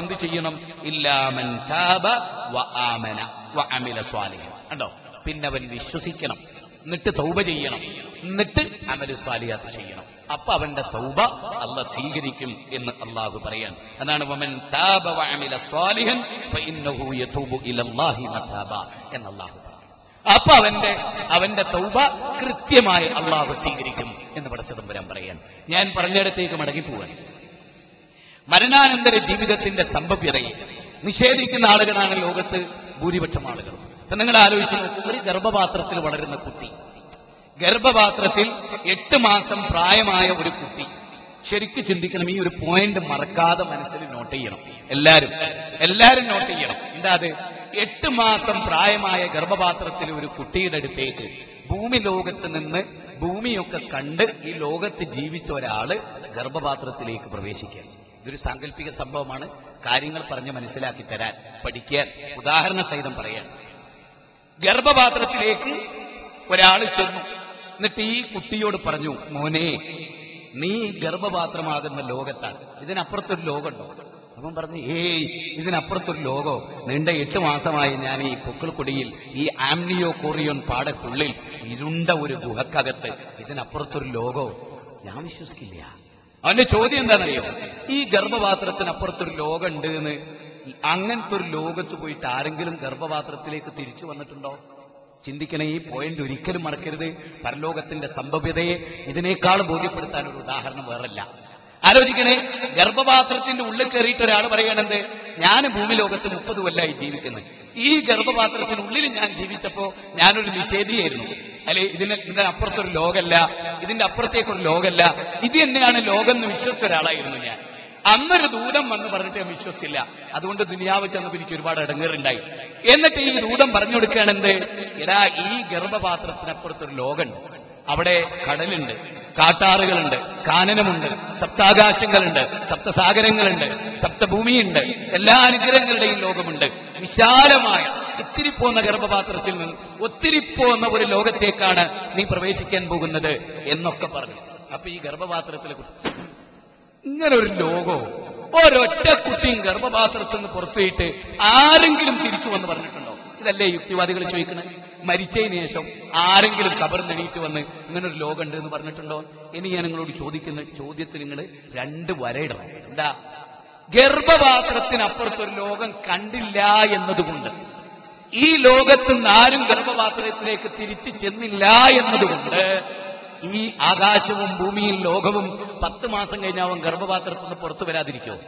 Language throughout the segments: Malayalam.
എന്ത് ചെയ്യണം? ഇല്ലാമൻ താബ വ ആമന വ അമില സ്വാലിഹൻ കണ്ടോ? പിന്നെ അവൻ വിശ്വസിക്കണം. എന്നിട്ട് തൗബ ചെയ്യണം. എന്നിട്ട് അമല സ്വാലിയാത്ത് ചെയ്യണം. അപ്പൊ അവന്റെ തൗബ അല്ല സ്വീകരിക്കും എന്ന് അള്ളാഹു പറയാൻ. അതാണ് വമൻ താബ വ അമില സ്വാലിഹൻ ഫഇന്നഹു ഇലല്ലാഹി മതാബ എന്ന് അപ്പൊ അവന്റെ അവന്റെ തൗബ കൃത്യമായി അള്ളാഹു സ്വീകരിക്കും എന്ന് പടച്ചതമ്പരം പറയാൻ. ഞാൻ പറഞ്ഞിടത്തേക്ക് മടങ്ങി പോവാൻ മരണാനന്തര ജീവിതത്തിന്റെ സംഭവ്യതയെ നിഷേധിക്കുന്ന ആളുകളാണ് ലോകത്ത് ഭൂരിപക്ഷം ആളുകൾ. നിങ്ങൾ ആലോചിച്ച് ഒരു ഗർഭപാത്രത്തിൽ വളരുന്ന കുട്ടി ഗർഭപാത്രത്തിൽ എട്ട് മാസം പ്രായമായ ഒരു കുട്ടി ശരിക്കും ചിന്തിക്കണം ഈ ഒരു പോയിന്റ് മറക്കാതെ മനസ്സിൽ നോട്ട് ചെയ്യണം. എല്ലാരും എല്ലാരും നോട്ട് ചെയ്യണം. എന്താ അത്? എട്ട് മാസം പ്രായമായ ഗർഭപാത്രത്തിൽ ഒരു കുട്ടിയുടെ അടുത്തേക്ക് ഭൂമി ലോകത്ത് നിന്ന് ഭൂമിയൊക്കെ കണ്ട് ഈ ലോകത്ത് ജീവിച്ച ഒരാൾ ഗർഭപാത്രത്തിലേക്ക് പ്രവേശിക്കുക ഇതൊരു സാങ്കല്പിക സംഭവമാണ്. കാര്യങ്ങൾ പറഞ്ഞ് മനസ്സിലാക്കി തരാൻ പഠിക്കാൻ. ഉദാഹരണ സഹിതം പറയാൻ ഗർഭപാത്രത്തിലേക്ക് ഒരാൾ ചെന്നു. എന്നിട്ട് ഈ കുട്ടിയോട് പറഞ്ഞു മോനെ നീ ഗർഭപാത്രമാകുന്ന ലോകത്താണ്. ഇതിനപ്പുറത്തൊരു ലോകമുണ്ടോ? അവൻ പറഞ്ഞു ഏയ് ഇതിനപ്പുറത്തൊരു ലോകോ? നീണ്ട എട്ട് മാസമായി ഞാൻ ഈ പൊക്കിൾക്കൊടിയിൽ ഈ ആംനിയോ കോറിയോൻ പാടക്കുള്ളിൽ ഇരുണ്ട ഒരു ഗുഹക്കകത്ത് ഇതിനപ്പുറത്തൊരു ലോകോ? ഞാൻ വിശ്വസിക്കില്ല. അവന്റെ ചോദ്യം എന്താണെന്നറിയോ? ഈ ഗർഭപാത്രത്തിനപ്പുറത്തൊരു ലോകമുണ്ട് എന്ന് അങ്ങനത്തെ ഒരു ലോകത്ത് പോയിട്ട് ആരെങ്കിലും ഗർഭപാത്രത്തിലേക്ക് തിരിച്ചു വന്നിട്ടുണ്ടോ? ചിന്തിക്കണ ഈ പോയിന്റ് ഒരിക്കലും മറക്കരുത്. പരലോകത്തിന്റെ സംഭവ്യതയെ ഇതിനേക്കാൾ ബോധ്യപ്പെടുത്താൻ ഒരു ഉദാഹരണം വേറല്ല. ആലോചിക്കണേ ഗർഭപാത്രത്തിന്റെ ഉള്ളിൽ കയറിയിട്ട് ഒരാൾ പറയണത് ഞാൻ ഭൂമി ലോകത്ത് മുപ്പത് കൊല്ലമായി ജീവിക്കുന്നത് ഈ ഗർഭപാത്രത്തിനുള്ളിൽ ഞാൻ ജീവിച്ചപ്പോ ഞാനൊരു നിഷേധിയായിരുന്നു. അല്ലെ ഇതിന് ഇതിന്റെ അപ്പുറത്തൊരു ലോകല്ല ഇതിന്റെ അപ്പുറത്തേക്കൊരു ലോകല്ല. ഇത് തന്നെയാണ് ലോകം എന്ന് വിശ്വസിച്ച ഒരാളായിരുന്നു ഞാൻ. അന്നൊരു ദൂതം വന്ന് പറഞ്ഞിട്ട് ഞാൻ വിശ്വസിച്ചില്ല. അതുകൊണ്ട് ദുനിയാവ് ചെന്നപ്പോ എനിക്ക് ഒരുപാട് ഇടങ്ങേറുണ്ടായി. എന്നിട്ട് ഈ ദൂതം പറഞ്ഞു കൊടുക്കുകയാണെന്ത്? എടാ ഈ ഗർഭപാത്രത്തിനപ്പുറത്തൊരു ലോകമുണ്ട് അവിടെ കടലുണ്ട്. കാട്ടാറുകളുണ്ട് കാനനമുണ്ട് സപ്താകാശങ്ങളുണ്ട് സപ്തസാഗരങ്ങളുണ്ട് സപ്തഭൂമിയുണ്ട്. എല്ലാ അനുഗ്രഹങ്ങളുടെയും ലോകമുണ്ട്. വിശാലമായ ഇത്തിരി പോന്ന ഗർഭപാത്രത്തിൽ നിന്ന് ഒത്തിരി പോന്ന ഒരു ലോകത്തേക്കാണ് നീ പ്രവേശിക്കാൻ പോകുന്നത് എന്നൊക്കെ പറഞ്ഞു. അപ്പൊ ഈ ഗർഭപാത്രത്തിലെ ഇങ്ങനെ ഒരു ലോകോ? ഒരൊറ്റ കുട്ടിയും ഗർഭപാത്രത്തിൽ നിന്ന് പുറത്തുവിട്ട് ആരെങ്കിലും തിരിച്ചു വന്ന് പറഞ്ഞിട്ടുണ്ടോ? ഇതല്ലേ യുക്തിവാദികൾ ചോദിക്കുന്നത് മരിച്ചതിന് ശേഷം ആരെങ്കിലും കബർ നെണീറ്റ് വന്ന് ലോകം ഉണ്ട് എന്ന് പറഞ്ഞിട്ടുണ്ടോ? ഇനി ഞാൻ നിങ്ങളോട് ചോദിക്കുന്ന ചോദ്യത്തിൽ നിങ്ങൾ രണ്ട് വരയിടണം. എന്താ? ഗർഭപാത്രത്തിനപ്പുറത്തൊരു ലോകം കണ്ടില്ല എന്നതുകൊണ്ട്. ഈ ലോകത്ത് ആരും ഗർഭപാത്രത്തിലേക്ക് തിരിച്ചു ചെന്നില്ല എന്നതുകൊണ്ട് ഈ ആകാശവും ഭൂമിയും ലോകവും പത്ത് മാസം കഴിഞ്ഞ് അവൻ ഗർഭപാത്രത്തിൽ നിന്ന് പുറത്തു വരാതിരിക്കോ?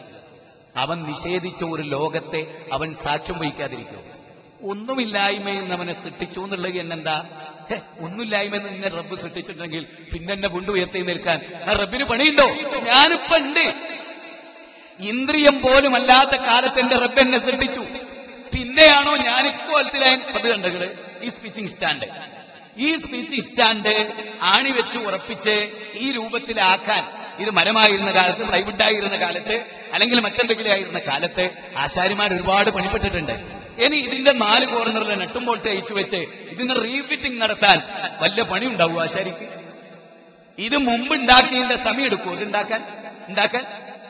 അവൻ നിഷേധിച്ച ഒരു ലോകത്തെ അവൻ സാക്ഷ്യം വഹിക്കാതിരിക്കോ? ഒന്നുമില്ലായ്മയിൽ നിന്ന് അവനെ സൃഷ്ടിച്ചു എന്നുള്ളത് എന്നെന്താ? ഒന്നുമില്ലായ്മ എന്ന് നിന്നെ റബ്ബ് സൃഷ്ടിച്ചിട്ടുണ്ടെങ്കിൽ പിന്നെ എന്നെ വീണ്ടും ഉയർത്തി നിൽക്കാൻ ആ റബ്ബിന് പണിയുണ്ടോ? ഞാനിപ്പോ ഉണ്ട്. ഇന്ദ്രിയം പോലും അല്ലാത്ത കാലത്ത് എന്റെ റബ്ബ് എന്നെ സൃഷ്ടിച്ചു. പിന്നെയാണോ ഞാൻ ഇക്കോലത്തിലായി അത് കണ്ടത്? ഈ സ്പീച്ചിങ് സ്റ്റാൻഡ്. ഈ സ്പീച്ചിങ് സ്റ്റാൻഡ് ആണി വെച്ച് ഉറപ്പിച്ച് ഈ രൂപത്തിലാക്കാൻ ഇത് മരമായിരുന്ന കാലത്ത് പ്ലൈവുഡായിരുന്ന കാലത്ത് അല്ലെങ്കിൽ മറ്റെന്തെങ്കിലും ആയിരുന്ന കാലത്ത് ആശാരിമാർ ഒരുപാട് പണിപ്പെട്ടിട്ടുണ്ട്. ഇനി ഇതിന്റെ നാല് കോർണറിൽ നെട്ടും ബോൾട്ട് അയച്ചു വെച്ച് ഇതിന് റീഫിറ്റിംഗ് നടത്താൻ വല്ല പണി ഉണ്ടാവും ശരിക്ക് ഇത് മുമ്പ് ഉണ്ടാക്കിയതിന്റെ സമയം എടുക്കുമോ ഇത് ഉണ്ടാക്കാൻ ഉണ്ടാക്കാൻ.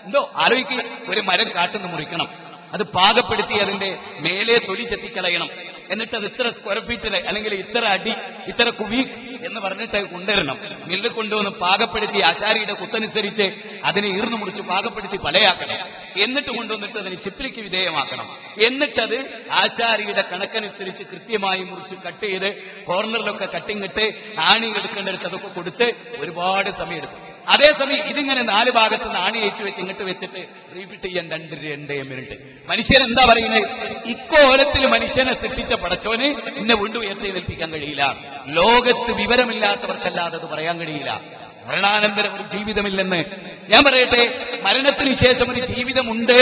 ഉണ്ടോ ആലോചിക്കുക ഒരു മരം കാട്ടുന്ന് മുറിക്കണം. അത് പാകപ്പെടുത്തി അതിന്റെ മേലെ തൊലി ചെത്തിക്കളയണം. എന്നിട്ട് അത് ഇത്ര സ്ക്വയർ ഫീറ്റിൽ അല്ലെങ്കിൽ ഇത്ര അടി ഇത്ര കുവി എന്ന് പറഞ്ഞിട്ട് കൊണ്ടുവരണം. മില്ല് കൊണ്ടുവന്ന് പാകപ്പെടുത്തി ആശാരിയുടെ കുത്തനുസരിച്ച് അതിനെ ഈർന്നു മുറിച്ച് പാകപ്പെടുത്തി പലയാക്കണം. എന്നിട്ട് കൊണ്ടുവന്നിട്ട് അതിനെ ചിത്രിക്ക് വിധേയമാക്കണം. എന്നിട്ടത് ആശാരിയുടെ കണക്കനുസരിച്ച് കൃത്യമായി മുറിച്ച് കട്ട് ചെയ്ത് കോർണറിലൊക്കെ കട്ടിങ്ങിട്ട് ആണി എടുക്കേണ്ടടുത്ത് അതൊക്കെ കൊടുത്ത് ഒരുപാട് സമയം എടുക്കും. അതേസമയം ഇതിങ്ങനെ നാല് ഭാഗത്ത് ആണി അയച്ചു വെച്ച് ഇങ്ങോട്ട് വെച്ചിട്ട് റീഫിറ്റ് ചെയ്യാൻ രണ്ട് രണ്ടേ മിനിറ്റ് മനുഷ്യൻ എന്താ പറയുന്നത് ഇക്കോലത്തിൽ മനുഷ്യനെ സൃഷ്ടിച്ച പടച്ചോന് എന്നെ വീണ്ടും ഉയർത്തി നിൽപ്പിക്കാൻ കഴിയില്ല. ലോകത്ത് വിവരമില്ലാത്തവർക്കല്ലാതെ അത് പറയാൻ കഴിയില്ല. മരണാനന്തരം ഒരു ജീവിതമില്ലെന്ന്. ഞാൻ പറയട്ടെ മരണത്തിന് ശേഷം ഒരു ജീവിതമുണ്ട്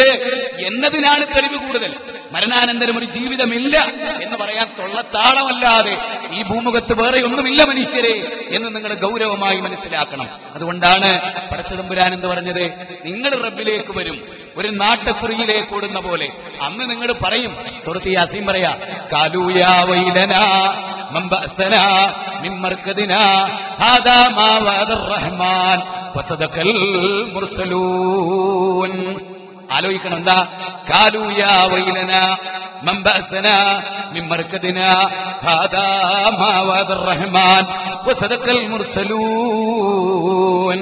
എന്നതിനാണ് തെളിവ് കൂടുതൽ. മരണാനന്തരം ഒരു ജീവിതമില്ല എന്ന് പറയാൻ തൊള്ളത്താളമല്ലാതെ ഈ ഭൂമുഖത്ത് വേറെ ഒന്നുമില്ല മനുഷ്യരെ എന്ന് നിങ്ങൾ ഗൗരവമായി മനസ്സിലാക്കണം. അതുകൊണ്ടാണ് പടച്ചതമ്പുരാൻ എന്ന് പറഞ്ഞത്? നിങ്ങൾ റബ്ബിലേക്ക് വരും. ഒരു നാട്ടക്കുറിയിലേക്ക് ഓടുന്ന പോലെ. അന്ന് നിങ്ങൾ പറയും സുഹൃത്തി അസീം പറയാ കാലൂയാ വൈലനാ من بأسنا من مركدنا هذا ما وعد الرحمن وصدق المرسلون ആലോചിക്കണം എന്താ കാലൂയാ വൈലന മമ്പഅസന മിൻ മർക്കദിന ഹാദാ മാ വഅദ റഹ്മാൻ വസദഖൽ മുർസലൂൻ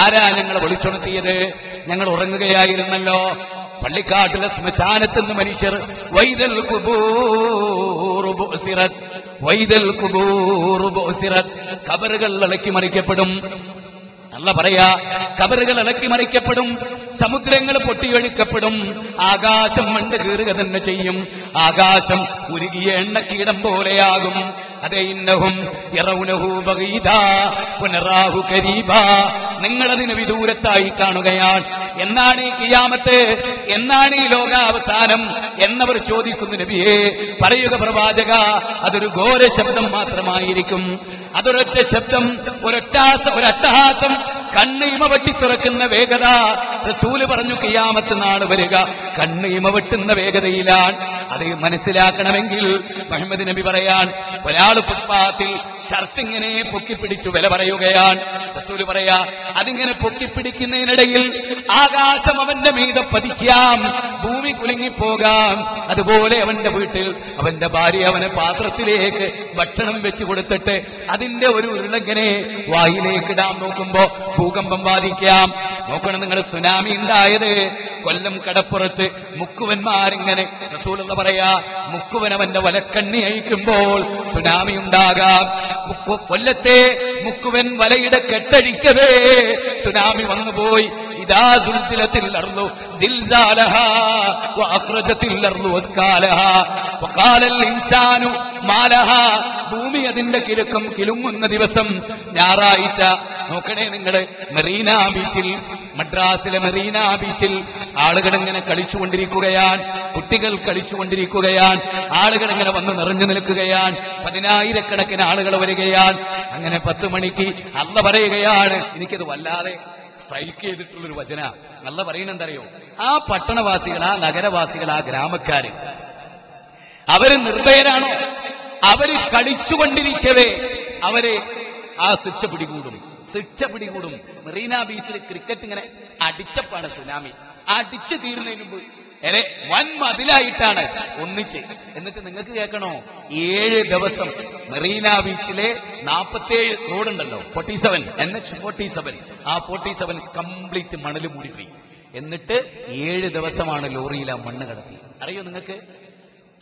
ആരാ ഞങ്ങളെ വിളിച്ചുണർത്തിയത് ഞങ്ങൾ ഉറങ്ങുകയായിരുന്നല്ലോ പള്ളിക്കാട്ടിലെ ശ്മശാനത്ത് നിന്ന് മനുഷ്യർ വൈദൽ വൈതൽ വൈദൽ കുബൂർ ബുഅ്സിറത് കബറുകൾ ഇളക്കി മറിക്കപ്പെടും. അല്ല പറയാ കബറുകൾ ഇളക്കി മറിക്കപ്പെടും സമുദ്രങ്ങൾ പൊട്ടിയൊഴിക്കപ്പെടും. ആകാശം മണ്ട് കീറുക തന്നെ ചെയ്യും. ആകാശം ഉരുകിയ എണ്ണക്കീടം പോലെയാകും. അതേ ഇന്നഹും പുനറാഹു കരീബ. നിങ്ങളതിന് വിദൂരത്തായി കാണുകയാണ് എന്നാണ് ഈ കിയാമത്ത്? എന്നാണ് ഈ ലോകാവസാനം? എന്നവർ ചോദിക്കുന്നു നബിയെ പറയുക പ്രവാചക അതൊരു ഘോര ശബ്ദം മാത്രമായിരിക്കും. അതൊരൊറ്റ ശബ്ദം ഒരൊറ്റാസ ഒരട്ടഹാസം കണ്ണ് ഇമ വെട്ടി തുറക്കുന്ന വേഗത. റസൂൽ പറഞ്ഞു കിയാമത്ത് നാൾ വരിക. കണ്ണ് ഇമ വെട്ടുന്ന വേഗതയിലാണ്. അത് മനസ്സിലാക്കണമെങ്കിൽ മുഹമ്മദ് നബി പറയാൻ ഒരാൾ ഫുട്പാത്തിൽ ഷർട്ട് ഇങ്ങനെ പൊക്കിപ്പിടിച്ചു വില പറയുകയാണ്. റസൂൽ പറയാ അതിങ്ങനെ പൊക്കിപ്പിടിക്കുന്നതിനിടയിൽ ആകാശം അവന്റെ മീതെ പതിക്കാം ഭൂമി കുലുങ്ങിപ്പോകാം. അതുപോലെ അവന്റെ വീട്ടിൽ അവന്റെ ഭാര്യ അവനെ പാത്രത്തിലേക്ക് ഭക്ഷണം വെച്ചു കൊടുത്തിട്ട് അതിന്റെ ഒരു ഉരുളങ്ങനെ വായിലേക്ക് ഇടാൻ നോക്കുമ്പോ ഭൂകമ്പം ബാധിക്കാം. നോക്കണം നിങ്ങൾ സുനാമി ഉണ്ടായത്. കൊല്ലം കടപ്പുറത്ത് മുക്കുവന്മാരിങ്ങനെ റസൂലുള്ള പറയാ മുക്കുവനവന്റെ വലക്കണ്ണി അയക്കുമ്പോൾ സുനാമി ഉണ്ടാകാം. കൊല്ലത്തെ മുക്കുവൻ വലയുടെ കെട്ടഴിക്കവേ. സുനാമി വന്നുപോയി ഭൂമി അതിന്റെ കിലുക്കം കിലുങ്ങുന്ന ദിവസം ഞായറാഴ്ച. നോക്കണേ നിങ്ങൾ മെറീന ബീച്ചിൽ മദ്രാസിലെ മെറീന ബീച്ചിൽ ആളുകൾ ഇങ്ങനെ കളിച്ചുകൊണ്ടിരിക്കുകയാണ്. കുട്ടികൾ കളിച്ചുകൊണ്ടിരിക്കുകയാണ്. ആളുകൾ ഇങ്ങനെ വന്ന് നിറഞ്ഞു നിൽക്കുകയാണ്. പതിനായിരക്കണക്കിന് ആളുകൾ വരികയാണ്. അങ്ങനെ പത്ത് മണിക്ക് അല്ല പറയുകയാണ്. എനിക്കത് വല്ലാതെ സ്ട്രൈക്ക് ചെയ്തിട്ടുള്ളൊരു വചന. നല്ല പറയണെന്തറിയോ ആ പട്ടണവാസികൾ ആ നഗരവാസികൾ ആ ഗ്രാമക്കാര്. അവർ നിർഭയരാണോ? അവർ കളിച്ചുകൊണ്ടിരിക്കവേ. അവരെ ആ ശിക്ഷ പിടികൂടും. ശിക്ഷ പിടികൂടും. മെറീന ബീച്ചിൽ ക്രിക്കറ്റ് ഇങ്ങനെ അടിച്ചപ്പാണ് സുനാമി. അടിച്ചു തീരുന്നതിന് മുമ്പ് എരെ വൻ മതിലായിട്ടാണ്. ഒന്നിച്ച്. എന്നിട്ട് നിങ്ങൾക്ക് കേൾക്കണോ? ഏഴ് ദിവസം. മെറീന ബീച്ചിലെ നാപ്പത്തേഴ് റോഡുണ്ടല്ലോ. Forty seven. N H forty seven. ആ ഫോർട്ടി സെവൻ കംപ്ലീറ്റ് മണൽ മൂടിപ്പോയി. എന്നിട്ട് ഏഴ് ദിവസമാണ് ലോറിയിൽ ആ മണ്ണ് കടത്തി. അറിയോ നിങ്ങൾക്ക്?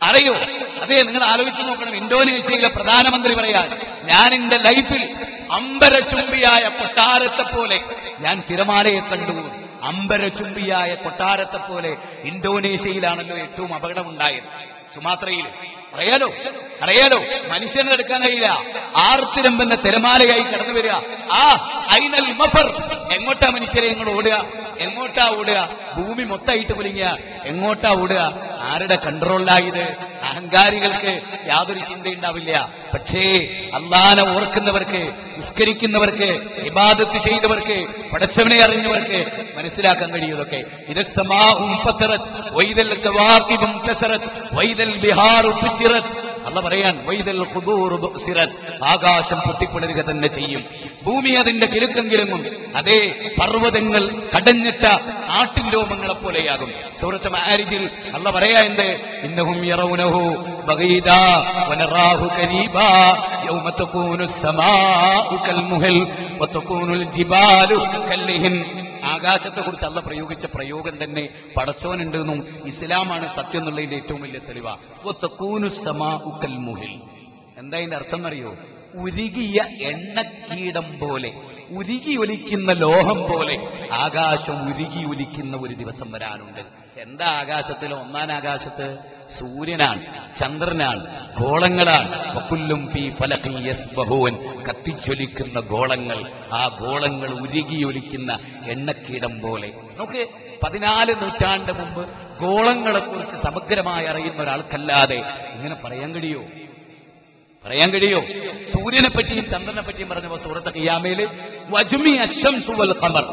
അറിയോ? അതെ നിങ്ങൾ ആലോചിച്ച് നോക്കണം. ഇന്തോനേഷ്യയിലെ പ്രധാനമന്ത്രി പറയാൻ ഞാൻ എന്റെ ലൈഫിൽ അമ്പരചുംബിയായ കൊട്ടാരത്തെ പോലെ ഞാൻ തിരമാലയെ കണ്ടു. അമ്പരചുംബിയായ കൊട്ടാരത്തെ പോലെ ഇന്തോനേഷ്യയിലാണല്ലോ ഏറ്റവും അപകടമുണ്ടായത്. സുമാത്രയിൽ അറിയാലോ അറിയാലോ മനുഷ്യനെ എടുക്കാൻ കഴിയില്ല. ആർത്തിരമ്പെന്ന തിരമാലയായി കടന്നു വരിക. ആ ഐനൽ മഫർ. എങ്ങോട്ടാ മനുഷ്യരെ നിങ്ങൾ ഓടുക? എങ്ങോട്ടാ ഓടുക? ഭൂമി മൊത്തമായിട്ട് കുലുങ്ങിയ എങ്ങോട്ടാ ഓടുക? ആരുടെ കൺട്രോളിലായത്? അഹങ്കാരികൾക്ക് യാതൊരു ചിന്തയുണ്ടാവില്ല പക്ഷേ അള്ളാനെ ഓർക്കുന്നവർക്ക് നിസ്കരിക്കുന്നവർക്ക് ഇബാദത്ത് ചെയ്തവർക്ക് പടച്ചവനെ അറിഞ്ഞവർക്ക് മനസ്സിലാക്കാൻ കഴിയുമതൊക്കെ ഇത് സമാഹും വൈതൽ വൈതൽ കവാഖിബും തസറത് ബിഹാർ ഫുജിറത് അല്ല പറയാൻ വൈദൽ ആകാശം പൊട്ടിപ്പിളരുക തന്നെ ചെയ്യും. ഭൂമി അതിന്റെ കിലുക്കം കിലുങ്ങും അതേ പർവതങ്ങൾ കടഞ്ഞിട്ട ആട്ടിൻ രോമങ്ങളെ പോലെയാകും. സൂറത്ത് മാരിജിൽ അല്ല പറയാ എന്ത്? ഇന്നഹും യറൗനഹു ബഗീദ വനറാഹു കരീബ ആകാശത്തെ കുറിച്ച് അല്ല പ്രയോഗിച്ച പ്രയോഗം തന്നെ പടച്ചോനുണ്ടെന്നും ഇസ്ലാമാണ് സത്യം എന്നുള്ളതിന്റെ ഏറ്റവും വലിയ തെളിവാ. സമാഉ എന്താ ഇതിന്റെ അർത്ഥം എന്നറിയോ? ഉരുകിയ എണ്ണക്കീടം പോലെ ഉരുകി ഒലിക്കുന്ന ലോഹം പോലെ ആകാശം ഉരുകി ഒലിക്കുന്ന ഒരു ദിവസം വരാനുണ്ട്. എന്താ ആകാശത്തിൽ ഒന്നാം ആകാശത്ത്? സൂര്യനാണ് ചന്ദ്രനാണ് ഗോളങ്ങളാണ്. വക്കുല്ലും ഫീ ഫലഖി യസ്ബഹൂൻ. കത്തിച്ചൊലിക്കുന്ന ഗോളങ്ങൾ ആ ഗോളങ്ങൾ ഉരുകിയൊലിക്കുന്ന എണ്ണക്കീടം പോലെ. നമുക്ക് പതിനാല് നൂറ്റാണ്ട് മുമ്പ് ഗോളങ്ങളെക്കുറിച്ച് സമഗ്രമായി അറിയുന്ന ഒരാൾക്കല്ലാതെ ഇങ്ങനെ പറയാൻ കഴിയോ? പറയാൻ കഴിയോ? സൂര്യനെ പറ്റിയും ചന്ദ്രനെ പറ്റിയും പറഞ്ഞപ്പോ സൂറത്ത് ഖിയാമയിൽ വജുമി അശംസുവൽ ഖമർ.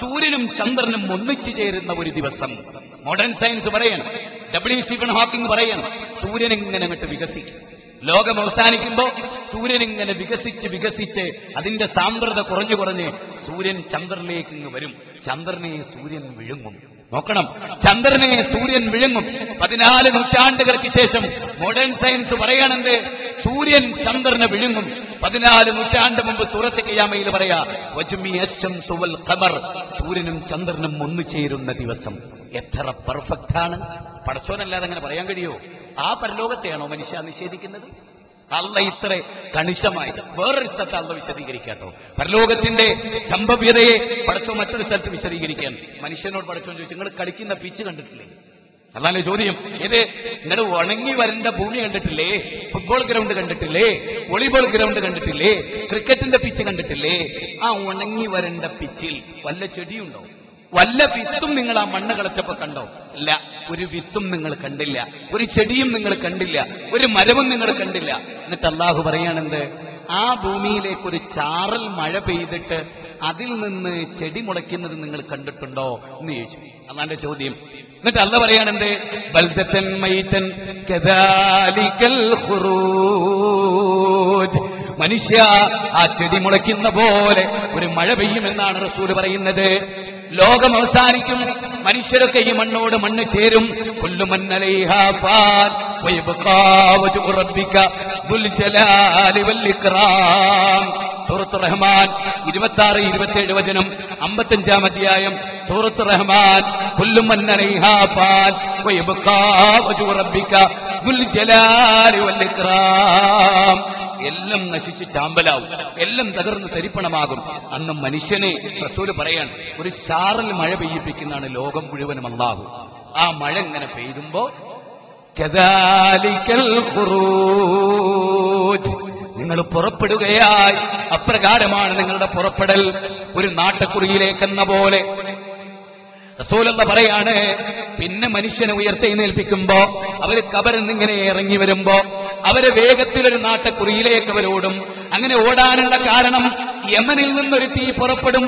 സൂര്യനും ചന്ദ്രനും ഒന്നിച്ചു ചേരുന്ന ഒരു ദിവസം. മോഡേൺ സയൻസ് പറയണം. ഡബ്ല്യു സ്റ്റീഫൻ ഹോക്കിംഗ് പറയണം. സൂര്യൻ ഇങ്ങനെ അങ്ങോട്ട് വികസിക്കും. ലോകം അവസാനിക്കുമ്പോൾ സൂര്യൻ ഇങ്ങനെ വികസിച്ച് വികസിച്ച് അതിന്റെ സാന്ദ്രത കുറഞ്ഞു കുറഞ്ഞ് സൂര്യൻ ചന്ദ്രനിലേക്ക് വരും. ചന്ദ്രനെ സൂര്യൻ വിഴുങ്ങും. നോക്കണം. ചന്ദ്രനെ സൂര്യൻ വിഴുങ്ങും. പതിനാല് നൂറ്റാണ്ടുകൾക്ക് ശേഷം മോഡേൺ സയൻസ് പറയണെന്ത് സൂര്യൻ ചന്ദ്രനെ വിഴുങ്ങും. പതിനാല് നൂറ്റാണ്ട് മുമ്പ് സൂറത്ത് കിയാമയിൽ പറയാ ഖമർ. സൂര്യനും ചന്ദ്രനും ഒന്നു ചേരുന്ന ദിവസം. എത്ര പെർഫെക്റ്റ് ആണ്. പടച്ചോനല്ലാതെ അങ്ങനെ പറയാൻ കഴിയോ? ആ പരലോകത്തെയാണോ മനുഷ്യ നിഷേധിക്കുന്നത്? അല്ല ഇത്ര കണിശമായി. വേറൊരു സ്ഥലത്ത് അള്ള വിശദീകരിക്കാട്ടോ. പരലോകത്തിന്റെ സംഭവ്യതയെ പഠിച്ചോ മറ്റൊരു സ്ഥലത്ത് വിശദീകരിക്കാൻ. മനുഷ്യനോട് പഠിച്ചോ ചോദിച്ചു നിങ്ങൾ കളിക്കുന്ന പിച്ച് കണ്ടിട്ടില്ലേ? അതാണ് ചോദ്യം. ഇത് നിങ്ങൾ ഉണങ്ങി വരേണ്ട ഭൂമി കണ്ടിട്ടില്ലേ? ഫുട്ബോൾ ഗ്രൗണ്ട് കണ്ടിട്ടില്ലേ? വോളിബോൾ ഗ്രൗണ്ട് കണ്ടിട്ടില്ലേ? ക്രിക്കറ്റിന്റെ പിച്ച് കണ്ടിട്ടില്ലേ? ആ ഉണങ്ങി വരേണ്ട പിച്ചിൽ വല്ല ചെടിയുണ്ടോ? വല്ല വിത്തും നിങ്ങൾ ആ മണ്ണ് കളച്ചപ്പോ കണ്ടോ? ഇല്ല. ഒരു വിത്തും നിങ്ങൾ കണ്ടില്ല. ഒരു ചെടിയും നിങ്ങൾ കണ്ടില്ല. ഒരു മരവും നിങ്ങൾ കണ്ടില്ല. എന്നിട്ട് അള്ളാഹു പറയാണെന്ത് ആ ഭൂമിയിലേക്ക് ഒരു ചാറൽ മഴ പെയ്തിട്ട് അതിൽ നിന്ന് ചെടി മുളയ്ക്കുന്നത് നിങ്ങൾ കണ്ടിട്ടുണ്ടോ എന്ന് ചോദിച്ചു. അതാന്റെ ചോദ്യം. എന്നിട്ട് അല്ല പറയാണെന്ത് ബൽദത്തൻ മൈതൻ കദാലിക്കൽ മനുഷ്യ ആ ചെടി മുളയ്ക്കുന്ന പോലെ ഒരു മഴ പെയ്യുമെന്നാണ് റസൂൽ പറയുന്നത്. ലോകം അവസാനിക്കും. മനുഷ്യരൊക്കെ ഈ മണ്ണോട് മണ്ണ് ചേരും. സൂറത്ത് റഹ്മാൻ ഇരുപത്തി ആറ് ഇരുപത്തി ഏഴ് വചനം അമ്പത്തഞ്ചാം അധ്യായം സൂറത്ത് റഹ്മാൻ കൊല്ലുമന്നലൈഹാ എല്ലാം നശിച്ച് ചാമ്പലാവും. എല്ലാം തകർന്ന് തരിപ്പണമാകും. അന്ന് മനുഷ്യനെ റസൂൽ പറയാൻ ഒരു ചാറൽ മഴ പെയ്യിപ്പിക്കുന്നതാണ് ലോകം മുഴുവനും അള്ളാഹു. ആ മഴ ഇങ്ങനെ ഖുറൂജ്. നിങ്ങൾ പുറപ്പെടുകയായി. അപ്രകാരമാണ് നിങ്ങളുടെ പുറപ്പെടൽ. ഒരു നാട്ടക്കുറിയിലേക്കെന്ന പോലെ റസൂലല്ല പറയാണ് പിന്നെ മനുഷ്യനെ ഉയർത്തെഴുന്നേൽപ്പിക്കുമ്പോ അവർ കബറിൽ ഇങ്ങനെ ഇറങ്ങി വരുമ്പോ അവർ വേഗത്തിലൊരു നാട്ടക്കുറിയിലേക്ക് അവരോടും അങ്ങനെ ഓടാനുള്ള കാരണം യമനിൽ നിന്നൊരു തീ പുറപ്പെടും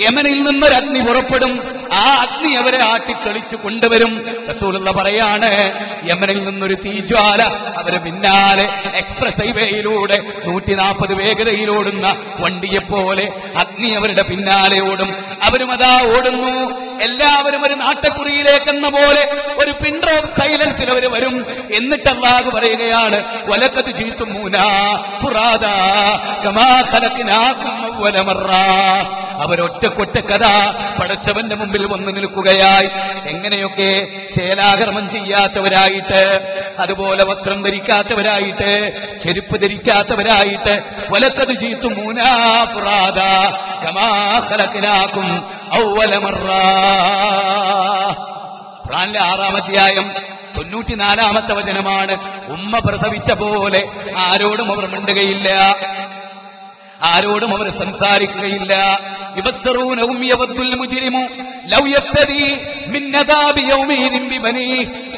യമനിൽ നിന്നൊരു അഗ്നി പുറപ്പെടും ആ അഗ്നി അവരെ ആട്ടിക്കളിച്ചു കൊണ്ടുവരും. റസൂലുള്ള പറയാണ് യമനിൽ നിന്നൊരു തീജ്വാല അവരെ പിന്നാലെ എക്സ്പ്രസ് ഹൈവേയിലൂടെ നൂറ്റി നാൽപ്പത് വേഗതയിലോടുന്ന വണ്ടിയെ പോലെ അഗ്നി അവരുടെ പിന്നാലെ ഓടും. അവരും അതാ ഓടുന്നു. എല്ലാവരും ഒരു നാട്ടക്കുറിയിലേക്കെന്ന പോലെ ഒരു പിൻഡ്രോ സൈലൻസിൽ അവർ വരും. എന്നിട്ട് അള്ളാഹ് പറയുകയാണ് വലക്കത്ത് അവ്വല മറ. അവരൊറ്റക്കൊറ്റ കഥ പടച്ചവന്റെ മുമ്പിൽ വന്നു നിൽക്കുകയായി. എങ്ങനെയൊക്കെ ശേലാകർമ്മം ചെയ്യാത്തവരായിട്ട് അതുപോലെ വസ്ത്രം ധരിക്കാത്തവരായിട്ട് ചെരുപ്പ് ധരിക്കാത്തവരായിട്ട് വലക്കത് ചീത്തു മൂനാ പുറാദ കമാഹലക്കിനാക്കും ഖുറാനിലെ ആറാം അധ്യായം തൊണ്ണൂറ്റിനാലാമത്തെ വചനമാണ് ഉമ്മ പ്രസവിച്ച പോലെ ആരോടും അവർ മിണ്ടുകയില്ല. ആരോടും അവർ സംസാരിക്കുകയില്ല.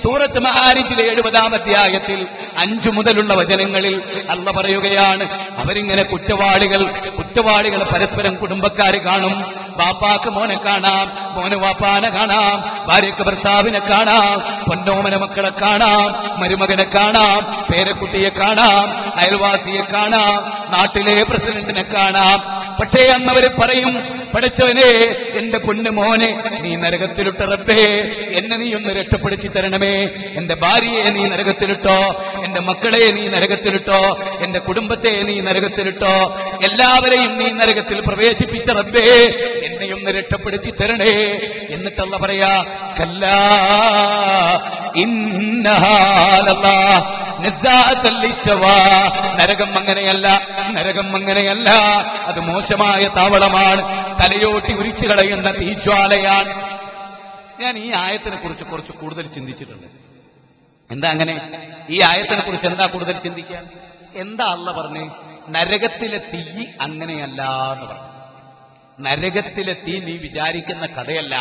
സൂറത്ത് മഹാരിജിലെ എഴുപതാം അധ്യായത്തിൽ അഞ്ചു മുതലുള്ള വചനങ്ങളിൽ അല്ല പറയുകയാണ് അവരിങ്ങനെ കുറ്റവാളികൾ കുറ്റവാളികൾ പരസ്പരം കുടുംബക്കാർ കാണും. ബാപ്പാക്ക് മോനെ കാണാം മോന് വാപ്പാനെ കാണാം ഭാര്യക്ക് ഭർത്താവിനെ കാണാം പൊന്നോമന മക്കളെ കാണാം മരുമകനെ കാണാം പേരക്കുട്ടിയെ കാണാം അയൽവാസിയെ കാണാം നാട്ടിലെ പ്രസിഡന്റിനെ കാണാം. പക്ഷേ അന്നവര് പറയും പഠിച്ചവനെ എന്റെ പൊന്നു മോനെ നീ നരകത്തിലിട്ട റബ്ബേ എന്നെ നീ ഒന്ന് രക്ഷപ്പെടുത്തി തരണമേ. എന്റെ ഭാര്യയെ നീ നരകത്തിലിട്ടോ എന്റെ മക്കളെ നീ നരകത്തിലിട്ടോ എന്റെ കുടുംബത്തെ നീ നരകത്തിലിട്ടോ എല്ലാവരെയും നീ നരകത്തിൽ പ്രവേശിപ്പിച്ച റബ്ബേ എന്നെ ഒന്ന് രക്ഷപ്പെടുത്തി തരണേ. എന്നിട്ടല്ല പറയാ കല്ലാ. നരകം അങ്ങനെയല്ല നരകം അങ്ങനെയല്ല. അത് മോശമായ താവളമാണ്. തലയോട്ടി ഉരിച്ചു കളയുന്ന തീജ്വാലയാണ്. ഞാൻ ഈ ആയത്തിനെ കുറിച്ച് കുറച്ച് കൂടുതൽ ചിന്തിച്ചിട്ടുണ്ട്. എന്താ അങ്ങനെ? ഈ ആയത്തിനെ കുറിച്ച് എന്താ കൂടുതൽ ചിന്തിക്കാൻ? എന്താ അല്ല പറഞ്ഞ്? നരകത്തിലെ തീ അങ്ങനെയല്ല എന്ന് പറഞ്ഞു. നരകത്തിലെ തീ നീ വിചാരിക്കുന്ന കഥയല്ല.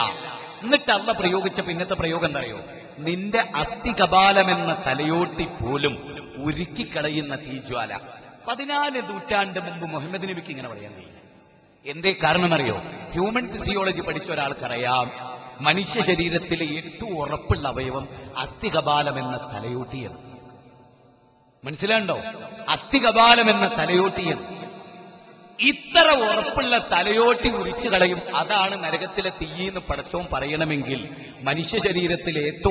എന്നിട്ട് അള്ള പ്രയോഗിച്ച പിന്നത്തെ പ്രയോഗം എന്താ അറിയോ? നിന്റെ അസ്ഥി കപാലമെന്ന തലയോട്ടി പോലും ഉരുക്കിക്കളയുന്ന തീജ്വാല പതിനാല് നൂറ്റാണ്ട് മുമ്പ് മുഹമ്മദ് നബിക്ക് ഇങ്ങനെ പറയാൻ കഴിയില്ല എന്തേ കാരണം അറിയോ? ഹ്യൂമൻ ഫിസിയോളജി പഠിച്ച ഒരാൾക്കറിയാം മനുഷ്യ ശരീരത്തിലെ ഏറ്റവും ഉറപ്പുള്ള അവയവം അസ്ഥികപാലം എന്ന തലയോട്ടിയാണ്. മനസ്സിലാണ്ടോ അസ്ഥികപാലം എന്ന തലയോട്ടിയാണ്. ഇത്ര ഉറപ്പുള്ള തലയോട്ടി മുറിച്ചു കളയും. അതാണ് നരകത്തിലെ തീയെന്ന് പടച്ചോൻ പറയണമെങ്കിൽ മനുഷ്യ ശരീരത്തിൽ ഏറ്റവും